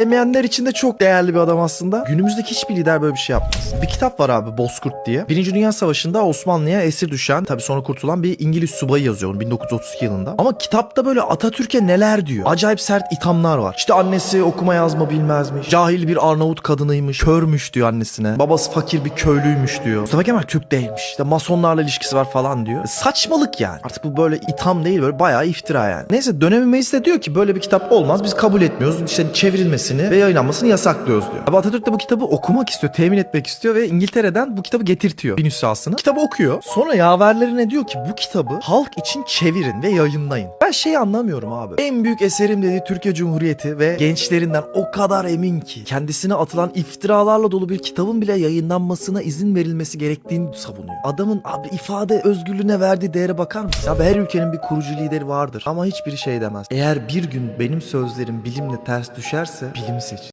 Emeyenler için de çok değerli bir adam aslında. Günümüzdeki hiçbir lider böyle bir şey yapmaz. Bir kitap var abi Bozkurt diye. Birinci Dünya Savaşı'nda Osmanlı'ya esir düşen, tabii sonra kurtulan bir İngiliz subayı yazıyor onu 1932 yılında. Ama kitapta böyle Atatürk'e neler diyor. Acayip sert ithamlar var. İşte annesi okuma yazma bilmezmiş. Cahil bir Arnavut kadınıymış. Körmüş diyor annesine. Babası fakir bir köylüymüş diyor. Mustafa Kemal Türk değilmiş. İşte masonlarla ilişkisi var falan diyor. Saçmalık yani. Artık bu böyle itham değil böyle bayağı iftira yani. Neyse dönemin meclisi de diyor ki böyle bir kitap olmaz. Biz kabul etmiyoruz. İşte çevrilmesini ve yayınlanmasını yasaklıyoruz diyor. Abi Atatürk de bu kitabı okumak istiyor, temin etmek istiyor ve İngiltere'den bu kitabı getirtiyor bir nüshasını. Kitabı okuyor. Sonra yaverlerine diyor ki bu kitabı halk için çevirin ve yayınlayın. Ben şeyi anlamıyorum abi. En büyük eserim dediği Türkiye Cumhuriyeti ve gençlerinden o kadar emin ki kendisine atılan iftiralarla dolu bir kitabın bile yayınlanmasına izin verilmesi gerektiğini savunuyor. Adamın abi ifade özgürlüğüne verdiği değere bakar mısın? Abi her ülkenin bir kurucu lideri vardır ama hiçbiri şey demez. Eğer bir gün benim sözlerim bilimle ters düşerse bilimi seç.